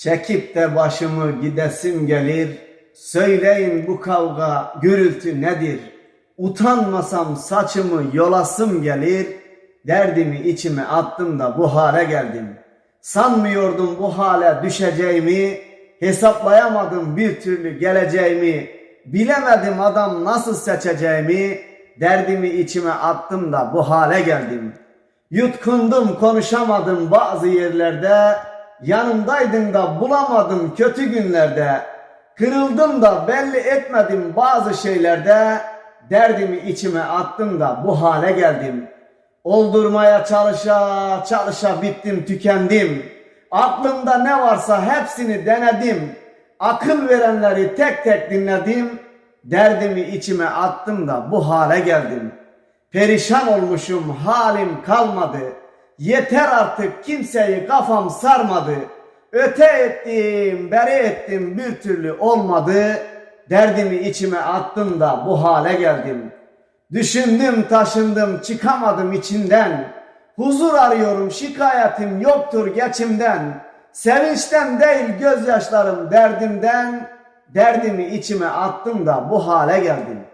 Çekip de başımı gidesim gelir. Söyleyin bu kavga gürültü nedir? Utanmasam saçımı yolasım gelir. Derdimi içime attım da bu hale geldim. Sanmıyordum bu hale düşeceğimi. Hesaplayamadım bir türlü geleceğimi. Bilemedim adam nasıl seçeceğimi. Derdimi içime attım da bu hale geldim. Yutkundum konuşamadım bazı yerlerde. Yanımdaydın da bulamadım kötü günlerde. Kırıldım da belli etmedim bazı şeylerde. Derdimi içime attım da bu hale geldim. Oldurmaya çalışa çalışa bittim tükendim. Aklımda ne varsa hepsini denedim. Akıl verenleri tek tek dinledim. Derdimi içime attım da bu hale geldim. Perişan olmuşum halim kalmadı. Yeter artık kimseyi kafam sarmadı. Öte ettim, beri ettim bir türlü olmadı. Derdimi içime attım da bu hale geldim. Düşündüm taşındım çıkamadım içinden. Huzur arıyorum şikayetim yoktur geçimden. Sevinçten değil gözyaşlarım derdimden. Derdimi içime attım da bu hale geldim.